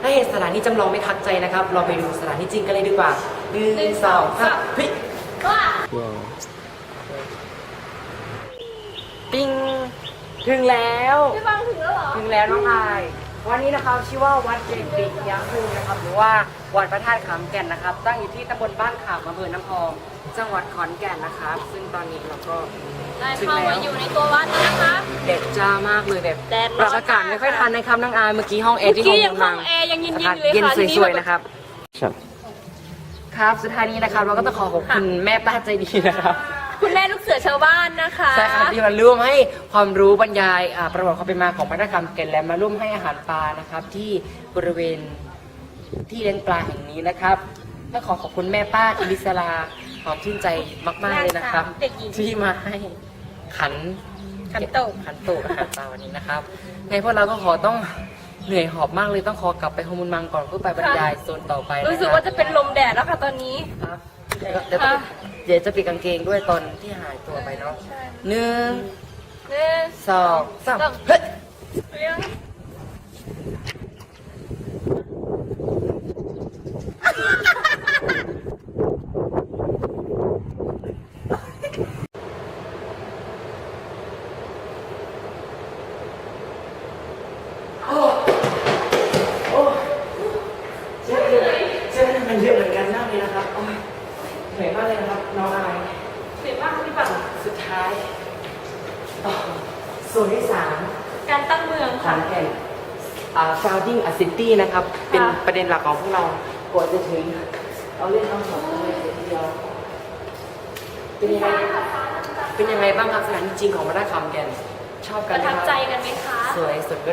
ถ้าเห็นสถานที่จำลองไม่ทักใจนะครับ เราไปดูสถานที่จริงกันเลยดีกว่าหนึ่งสองสามเฮ้ยว่าปิ้งถึงแล้วพี่ฟังถึงแล้วเหรอ ถึงแล้วน้องอายวันนี้นะครับชื่อว่าวัดเจดีย์ยาคูนะครับ หรือว่าวัดพระธาตุขามแก่นนะครับ ตั้งอยู่ที่ตำบลบ้านขามอำเภอน้ำพอง จังหวัดขอนแก่นนะครับ ซึ่งตอนนี้เราก็ได้เข้ามาอยู่ในตัววัดแล้วนะคะ แดดจ้ามากเลยแบบแดดปร้รัอบนอากาศไม่ค่อยทันนะครับน้องอายเมื่อกี้ห้องแอร์ที่เมื่อกี้ห้องยังห้องแอร์ยังเย็นๆอยู่เลยเย็นค่ะทีนี้สวยแบบๆนะครับ ครับสุดท้ายนี้นะครับเราก็ต้องขอขอบคุณแม่ป้าใจดีนะครับคุณแม่ลูกเสือชาวบ้านนะคะใช่ครับที่มาร่วมให้ความรู้บรรยายอ่าประวัติความเป็นมาของพระนครเกณฑ์และมาร่วมให้อาหารปลานะครับ ที่บริเวณที่เลี้ยงปลาแห่งนี้นะครับต้องขอขอบคุณแม่ป้าอิลิสลาหอมชื่นใจมากๆเลยนะครับ เด็กหญิงที่มาให้ขัน ขันโตกขันโตกอาหารปลาวันนี้นะครับในพวกเราก็ขอต้องเหนื่อยหอบมากเลยต้องขอกลับไปโฮมุนมังก่อนเพื่อไปบรรยายโซนต่อไปนคบรู้สึกว่าจะเป็นลมแดดแล้วค่ะตอนนี้ ครับเดี๋ยวเดี๋ยวค่ะเดี๋ยวจะปิดกางเกงด้วยตอนที่หายตัวไปเนาะใช่หนึ่งหนึ่งสองสามสองเฮ้ย เรื่อง โอ้โอ้เชื่อเลยเชื่อมันเยอะเหมือนกั นมากเลยนะครับโอ้ยเหนื่อยมากเลยนะครับน้องอายเสียงมากพี่ปังสุดท้ายต่อส่วนที่สามการตั้งเมืองขอค่ะ นแก่นอ่า founding a city นะครับ เป็นค่ะ ประเด็นหลักของพวกเรากว่าจะถึง เอาเล่นน้องสองคนเลยทีเดียว เป็นยังไง เป็นยังไงบ้างครับสถานที่จริงของวัดราชคำแก่นชอบปกันระไหมทับครับใจกันไหมคะ สวยสุดก็